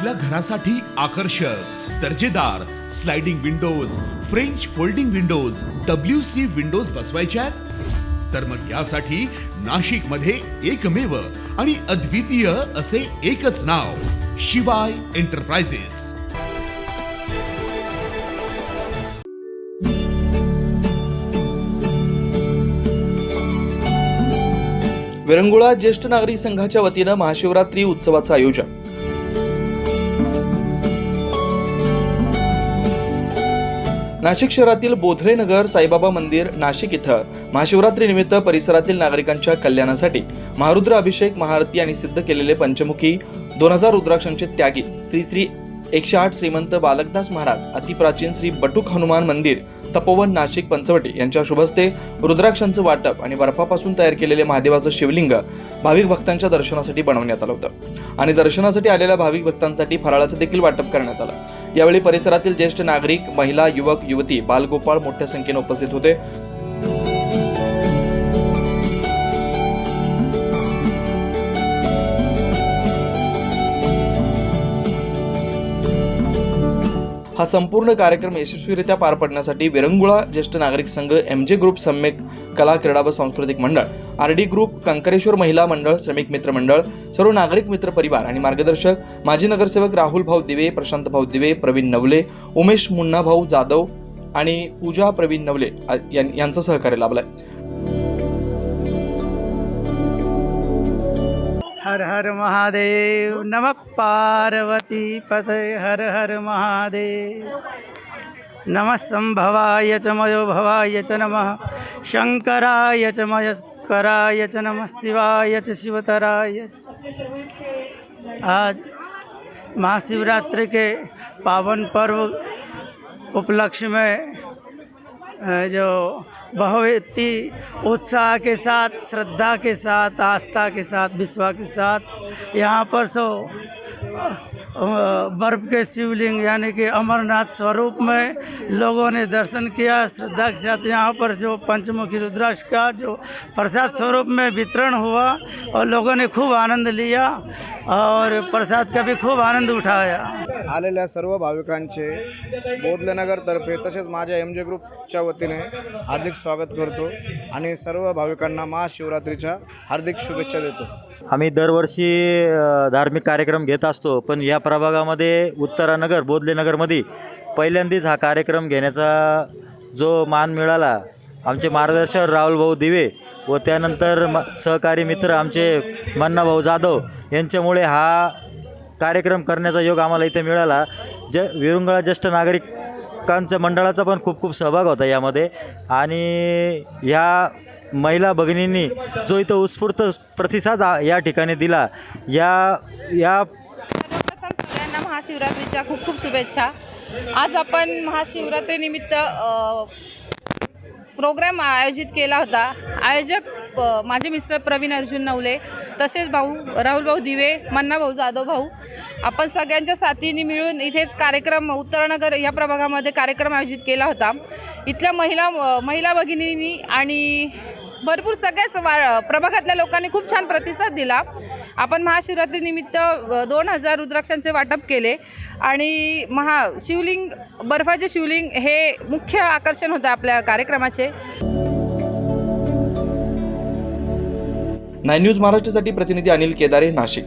आपल्या घरासाठी आकर्षक दर्जेदार sliding windows french folding windows W C windows बसवायच्या आहेत? तर मग यासाठी नाशिकमध्ये एकमेव आणि अद्वितीय असे एकच नाव शिवाय एंटरप्राइजेस विरंगुळा ज्येष्ठ नागरिक संघाच्या वतीनं महाशिवरात्री उत्सवाचं आयोजन. नाशिक शहरातील बोधरे नगर साईबाबा मंदिर नाशिक इथं महाशिवरात्री निमित्त परिसरातील नागरिकांच्या कल्याणासाठी महारुद्र अभिषेक महाआरती आणि सिद्ध केलेले पंचमुखी दोन हजार रुद्राक्षांचे त्यागी श्री श्री एकशे आठ श्रीमंत बालकदास महाराज अतिप्राचीन श्री बटुक हनुमान मंदिर तपोवन नाशिक पंचवटी यांच्या शुभस्ते रुद्राक्षांचं वाटप आणि बर्फापासून तयार केलेले महादेवाचं शिवलिंग भाविक भक्तांच्या दर्शनासाठी बनवण्यात आलं होतं. आणि दर्शनासाठी आलेल्या भाविक भक्तांसाठी फराळाचं देखील वाटप करण्यात आलं. यावेळी परिसरातील ज्येष्ठ नागरिक महिला युवक युवती बालगोपाळ मोठ्या संख्येने उपस्थित होते. हा संपूर्ण कार्यक्रम यशस्वीरित्या पार पडण्यासाठी विरंगुळा ज्येष्ठ नागरिक संघ एम जे ग्रुप सम्यक कला क्रीडा व सांस्कृतिक मंडळ आर डी ग्रुप कंकरेश्वर महिला मंडळ श्रमिक मित्र मंडळ सर्व नागरिक मित्र परिवार आणि मार्गदर्शक माजी नगरसेवक राहुल भाऊ दिवे प्रशांत भाऊ दिवे प्रवीण नवले उमेश मुन्ना भाऊ जाधव आणि पूजा प्रवीण नवले यां- यांचं सहकार्य लाभलंय. हर हर महादेव नमः पार्वती पते हर हर महादेव। नमः संभवाय च मयोभवाय च नमः शंकराय च मयस्कराय च नमः शिवाय च शिवतराय च। आज महाशिवरात्रि के पावन पर्व उपलक्ष्य में जो बहुत ही उत्साह के साथ, श्रद्धा के साथ, आस्था के साथ विश्वास के साथ, यहाँ पर सो बर्फ़ के शिवलिंग, यानी कि अमरनाथ स्वरूप में लोगों ने दर्शन किया, श्रद्धा के साथ यहाँ पर जो पंचमुखी रुद्राक्ष का जो प्रसाद स्वरूप में वितरण हुआ और लोगों ने खूब आनंद लिया और प्रसाद का भी खूब आनंद उठाया। आलेल्या सर्व भाविकांचे बोधलेनगरतर्फे तसेच माझ्या एम जे ग्रुपच्या वतीने हार्दिक स्वागत करतो आणि सर्व भाविकांना महाशिवरात्रीच्या हार्दिक शुभेच्छा देतो. आम्ही दरवर्षी धार्मिक कार्यक्रम घेत असतो पण या प्रभागामध्ये उत्तरानगर बोधलेनगरमध्ये पहिल्यांदाच हा कार्यक्रम घेण्याचा जो मान मिळाला आमचे मार्गदर्शक राहुलभाऊ दिवे व त्यानंतर म सहकारी मित्र आमचे मन्नाभाऊ जाधव यांच्यामुळे हा कार्यक्रम करण्याचा योग आम्हाला इथे मिळाला. ज विरुंगळा ज्येष्ठ नागरिकांच्या मंडळाचा पण खूप खूप सहभाग होता यामध्ये. आणि ह्या महिला भगिनींनी जो इथं उत्स्फूर्त प्रतिसाद या ठिकाणी दिला या या सर्वप्रथम सगळ्यांना महाशिवरात्रीच्या खूप खूप शुभेच्छा. आज आपण महाशिवरात्रीनिमित्त प्रोग्राम आयोजित केला होता. आयोजक प माझे मिस्टर प्रवीण अर्जुन नवले तसेच भाऊ राहुल भाऊ दिवे मन्ना भाऊ जाधव भाऊ आपण सगळ्यांच्या साथीने मिळून इथेच कार्यक्रम उत्तरनगर या प्रभागामध्ये कार्यक्रम आयोजित केला होता. इथल्या महिला महिला भगिनींनी आणि भरपूर सगळ्याच वा प्रभागातल्या लोकांनी खूप छान प्रतिसाद दिला. आपण महाशिवरात्रीनिमित्त दोन हजार रुद्राक्षांचे वाटप केले आणि महा शिवलिंग बर्फाचे शिवलिंग हे मुख्य आकर्षण होतं आपल्या कार्यक्रमाचे. नाय न्यूज महाराष्ट्रासाठी प्रतिनिधी अनिल केदारे नाशिक.